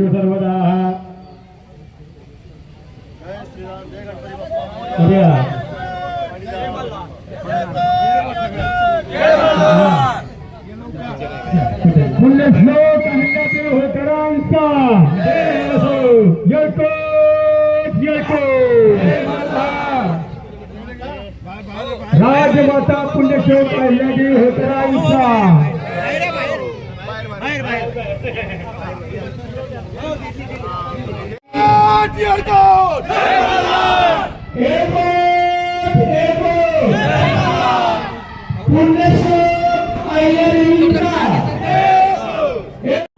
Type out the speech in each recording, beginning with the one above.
शिव सर्वदा. करूया पुण्यश्लोक अहिल्यादेवी होळकरांचा जयकोट जयकोट राजमाता पुण्यश्लोक अहिल्यादेवी होळकरांचा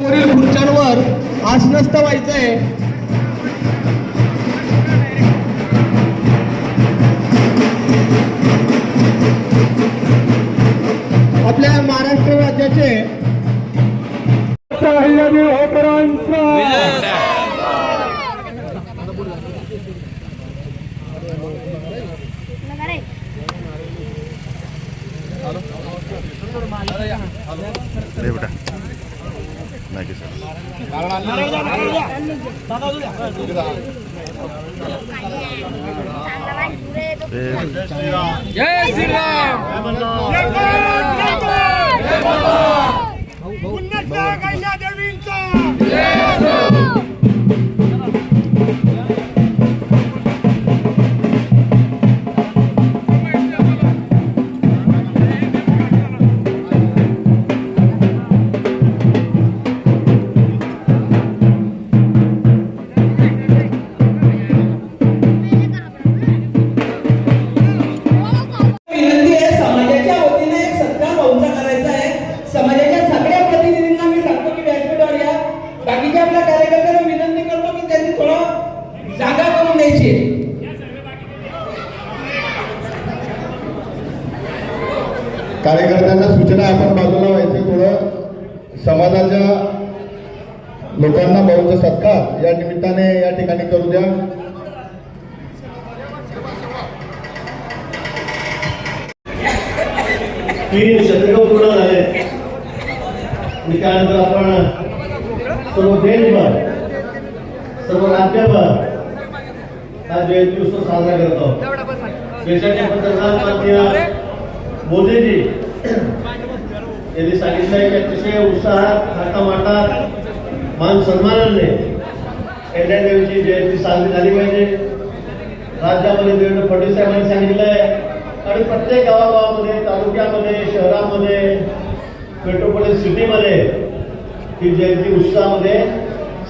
खुर्च्यांवर आसनस्थ व्हायचंय. आपल्या महाराष्ट्र राज्याचे अहिल्यादेवी होळकरांचा अरे बेटा नाही सर विनंती समाजाच्या लोकांना भाऊचा सत्कार या निमित्ताने या ठिकाणी करू द्या. तीन शतकं पूर्ण झाले. आणि त्यानंतर आपण? सर्व देशभर सर्व राज्यभर हा जयंती उत्सव साजरा करत. आहोत देशाचे पंतप्रधान माननीय मोदीजी यांनी सांगितलंय की अतिशय उत्साहात थाटामाटात मान सन्मानाने देवीची जयंती साजरी झाली पाहिजे. राज्यामध्ये देवेंद्र फडणवीस साहेबांनी सांगितलंय आणि प्रत्येक गावागावामध्ये तालुक्यामध्ये शहरामध्ये मेट्रोपॉलिटन सिटीमध्ये ही जयंती उत्साहामध्ये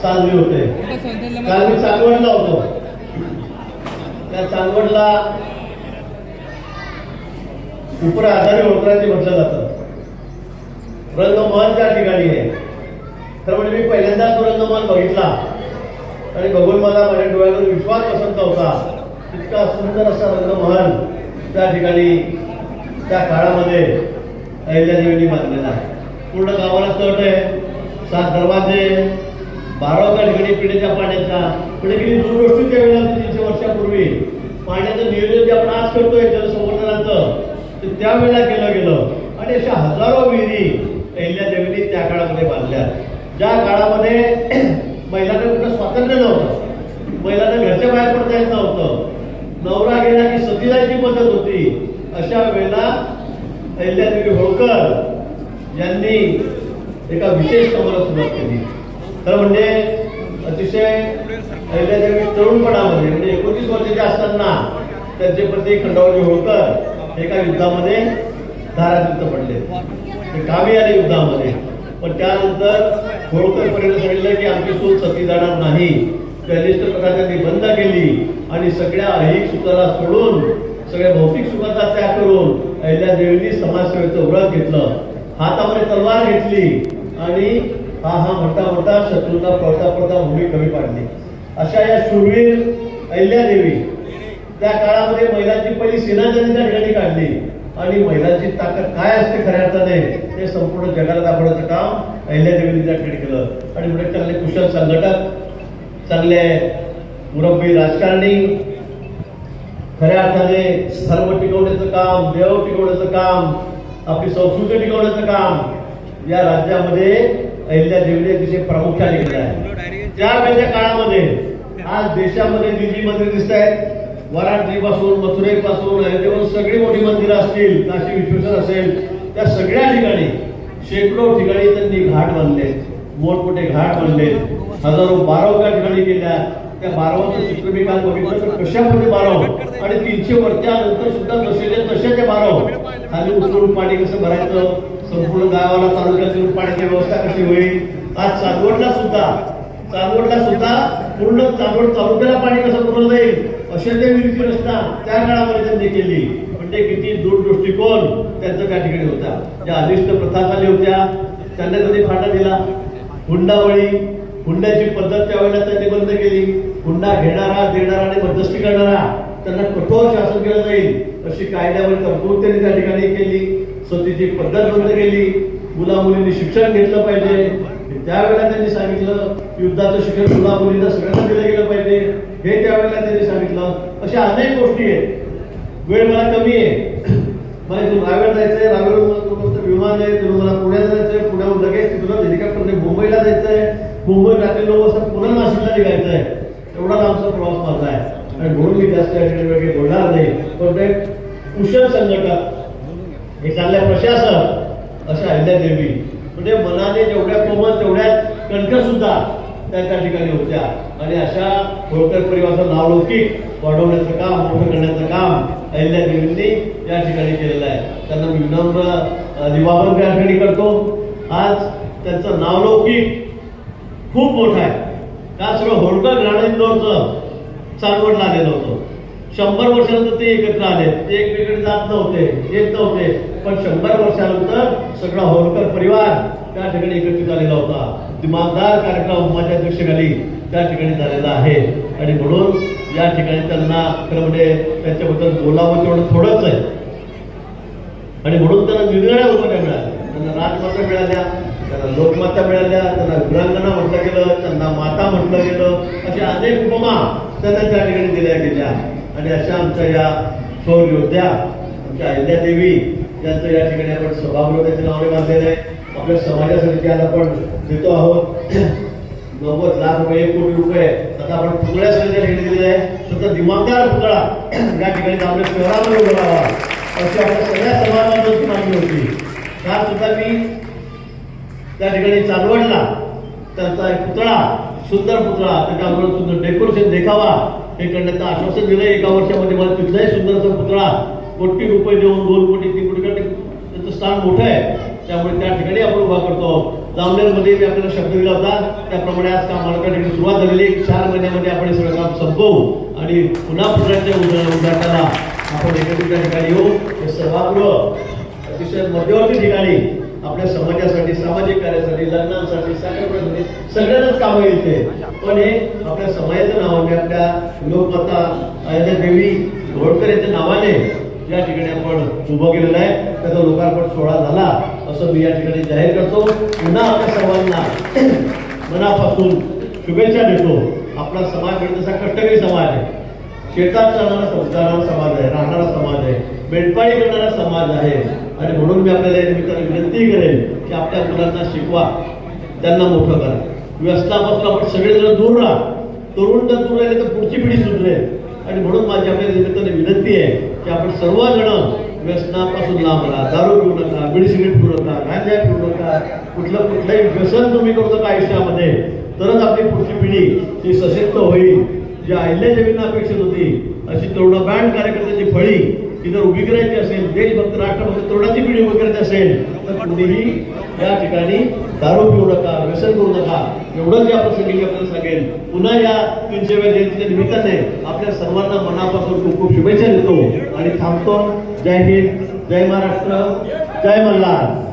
साजरी होते. काल मी चांगवडला होतो. त्या चांगवडला उपरा आधारे होळकरांनी म्हटलं जातं. रंगमहल त्या ठिकाणी आहे. तर म्हणजे मी पहिल्यांदा तो रंगमहल बघितला. आणि बघून मला माझ्या डोळ्यावर विश्वास बसत नव्हता इतका सुंदर असा रंगमहल त्या ठिकाणी त्या काळामध्ये अहिल्यादेवींनी बांधलेला आहे. पूर्ण गावाला तट आहे. सात दरवाजे बारा त्या ठिकाणी पिण्याच्या पाण्याचा म्हणजे किती दूरदृष्टी त्यावेळेला तीनशे वर्षापूर्वी. पाण्याचं नियोजन जे आपण आज करतोय जलसंवर्धनाचं ते त्यावेळेला केलं गेलं. आणि अशा हजारो विहिरी अहिल्यादेवींनी त्या काळामध्ये बांधल्या. ज्या काळामध्ये महिलांना कुठं स्वातंत्र्य नव्हतं. महिलांना घरच्या बाहेर पडता येत नव्हतं. नवरा गेला की सती जायची पद्धत होती. अशा वेळेला अहिल्यादेवी होळकर यांनी एका विशेष कामाला सुरुवात केली. तर म्हणजे अतिशय अहिल्यादेवी तरुणपणामध्ये म्हणजे एकोणतीस वर्षाचे असताना त्यांचे पती खंडावजी होळकर एका युद्धामध्ये धारातीर्थ पडले. ते कामी आले युद्धामध्ये. पण त्यानंतर होळकर पर्यंत सांगितलं की आमची सून सती जाणार नाही. कनिष्ठ प्रकारच्या त्यांनी बंद केली आणि सगळ्या ऐहिक सुखाला सोडून सगळ्या भौतिक सुखाचा त्याग करून अहिल्या देवींनी समाजसेवेचं व्रत घेतलं. हातामध्ये तलवार घेतली आणि हा हा म्हणता म्हणता शत्रूंना पळता पळता भूमी कमी पाडली. अशा या शूरवीर अहिल्यादेवी त्या काळामध्ये महिलांची पहिली सेना त्यांनी त्या ठिकाणी काढली. आणि महिलांची ताकद काय असते खऱ्या अर्थाने ते संपूर्ण जगाला दाखवण्याचं काम अहिल्यादेवीने त्या ठिकाणी केलं. आणि पुढे चांगले कुशल संघटक चांगले मुरब्बी राजकारणी. खऱ्या अर्थाने धर्म टिकवण्याचं काम देव टिकवण्याचं काम आपली संस्कृती टिकवण्याचं काम या राज्यामध्ये अहिल्या देवीने अतिशय प्रामुख्याने केलं आहे. त्या काळामध्ये आज देशामध्ये निधी मंत्री दिसत आहेत वाराणसीपासून मथुरेपासून अयोध्येपासून सगळी मोठी मंदिरं असतील काशी विश्वेश्वर असेल त्या सगळ्या ठिकाणी शेकडो ठिकाणी त्यांनी घाट बांधले. मोठमोठे घाट बांधले. हजारो बाराव त्या ठिकाणी केल्या. त्या बारावाचं चित्र मी काल बघितलं तर कशामध्ये बाराव? आणि तीनशे वर्षानंतर सुद्धा जसेच्या तसे ते बाराव. खाली उचलून पाणी कसं भरायचं? संपूर्ण गावाला तालुक्यातून पाण्याची व्यवस्था कशी होईल? आज चांदवडला सुद्धा चांदवडला सुद्धा पूर्ण चांदवड तालुक्याला पाणी कसं पुरवलं जाईल? अशा ते विहिरीची रचना त्या काळामध्ये त्यांनी केली. म्हणजे किती दूरदृष्टिकोन त्यांचा त्या ठिकाणी होता. ज्या अनिष्ट प्रथा चालल्या होत्या त्यांना त्यांनी फाटा दिला. हुंडावळी हुंड्याची पद्धत त्यावेळेला त्यांनी बंद केली. हुंडा घेणारा देणारा आणि मध्यस्थी करणारा त्यांना कठोर शासन केलं जाईल. अशी कायद्यावर तरतूद त्यांनी त्या ठिकाणी केली. सतीची पद्धत बंद केली. मुला मुलींनी शिक्षण घेतलं पाहिजे. त्यावेळेला त्यांनी सांगितलं युद्धाचं शिक्षण मुला सगळ्यांना दिलं गेलं पाहिजे. हे त्यावेळेला त्यांनी सांगितलं. अशा अनेक गोष्टी आहेत. वेळ मला कमी आहे. मला इथून रावेर जायचंय. रावेर विमान आहे तिथून मला पुण्यात जायचंय. पुण्याहून लगेच तिथून हेलिकॉप्टरने मुंबईला जायचंय. मुंबई रात्री नऊ वाजता पुन्हा नाशिकला निघायचंय. एवढा लांबचा प्रवास माझा आहे. आणि म्हणून मी जास्त वगैरे ठिकाणी वेगळे बोलणार नाही. पण ते कुशल संघटक हे चांगल्या प्रशासक अशा अहिल्यादेवी म्हणजे मनाने जेवढ्या कोमल तेवढ्या कणखर सुद्धा त्या त्या ठिकाणी होत्या. आणि अशा होळकर परिवाराचं नावलौकिक वाढवण्याचं काम मोठं करण्याचं काम अहिल्यादेवींनी या ठिकाणी केलेलं आहे. त्यांना मी विनम्र अ, निवारण त्या ठिकाणी करतो. आज त्यांचं नावलौकिक खूप मोठं आहे. का सगळं होळकर घराणं इंदोरचं चांदवडला आलेलं होतं. शंभर वर्षानंतर ते एकत्र आले. ते एकमेकडे जात नव्हते येत नव्हते. पण शंभर वर्षानंतर सगळा होळकर परिवार त्या ठिकाणी एकत्रित आलेला होता. दिमागदार कार्यक्रम माझ्या अध्यक्षखाली त्या ठिकाणी झालेला आहे. आणि म्हणून या ठिकाणी त्यांना खरं म्हणजे त्यांच्याबद्दल बोलावं तेवढं थोडंच आहे. आणि म्हणून त्यांना निरनिळ्या उपाध्या मिळाल्या त्यांना राजमाता मिळाल्या त्यांना लोकमाता मिळाल्या त्यांना विरांगणा म्हटलं गेलं त्यांना माता म्हटलं गेलं. अशा अनेक उपमा त्यांना त्या ठिकाणी दिल्या गेल्या. आणि अशा आमच्या या थोर योद्ध्या आमच्या अहिल्यादेवी यांचं या ठिकाणी आपण सभागृहाचे नावाने बांधलेलं आहे. आपल्या समाजासाठी आज आपण देतो आहोत. नव्वद लाख रुपये एक कोटी रुपये. आता आपण पुतळ्यासाठी त्या ठिकाणी दिलेले आहे स्वतः दिमागदार पुतळा या ठिकाणी आपल्या शहरामध्ये उभारावा अशी आपल्या सगळ्या समाजाची मागणी होती. काल सुद्धा मी त्या ठिकाणी चालवडला त्यांचा एक पुतळा सुंदर पुतळा त्याच्याबरोबर सुंदर डेकोरेशन देखावा. हे करण्याचं आश्वासन दिलं. एका वर्षामध्ये मला तिथलाही सुंदरचा पुतळा. कोटी रुपये देऊन दोन कोटी तीन कोटी कारण त्याचं स्थान मोठं आहे. त्यामुळे त्या ठिकाणी आपण उभा करतो. जामनेरमध्ये मी आपल्याला शब्द दिला होता. त्याप्रमाणे आज कामाला त्या ठिकाणी सुरुवात झालेली चार महिन्यामध्ये आपण हे सगळं काम संपवू आणि पुन्हा पुण्याच्या उद्घाटनाला आपण एकत्रित त्या ठिकाणी येऊ. हे सभागृह अतिशय मध्यवर्ती ठिकाणी आपल्या समाजासाठी सामाजिक कार्यासाठी लग्नांसाठी साखरपुड्यासाठी सगळ्यांनाच कामं येते. पण हे आपल्या समाजाच्या नावाने आपल्या लोकमता अयोध्या देवी घोडकर यांच्या नावाने या ठिकाणी आपण उभं केलेलं आहे. त्याचा लोकार्पण सोहळा झाला. असं मी या ठिकाणी जाहीर करतो. पुन्हा आपल्या सर्वांना मनापासून शुभेच्छा देतो. आपला समाज म्हणजे तसा कष्टकरी समाज आहे. शेतात चालणारा जाणारा समाज आहे राहणारा समाज आहे मेंढपाळी करणारा समाज आहे. आणि म्हणून मी आपल्याला या निमित्ताने विनंती करेन की आपल्या मुलांना शिकवा त्यांना मोठं करा. व्यस्तापासून आपण सगळेजण दूर राहा. तरुण जर दूर राहिले तर पुढची पिढी सुधरेल. आणि म्हणून माझी आपल्या निमित्ताने विनंती आहे की आपण सर्वजण व्यसनापासून लांब राहा दारू पिऊ नका बिडी सिगरेट पिऊ नका गांजा पिऊ नका कुठलं कुठलंही व्यसन तुम्ही करतो का आयुष्यामध्ये तरच आपली पुढची पिढी ती सशक्त होईल. जी अहिल्यादेवींना अपेक्षित होती अशी तरुण बँड कार्यकर्त्याची फळी तिथं उभी करायची असेल देशभक्त राष्ट्रभक्त तरुणाची पिढी उभी करायची असेल तर कुठेही या ठिकाणी दारू पिऊ नका व्यसन करू नका. एवढंच या प्रसंगी आपल्याला सांगेल पुन्हा या तीनशेव्या जयंतीच्या निमित्ताने आपल्या सर्वांना मनापासून खूप खूप शुभेच्छा देतो. आणि थांबतो. जय हिंद जय महाराष्ट्र जय मल्हार.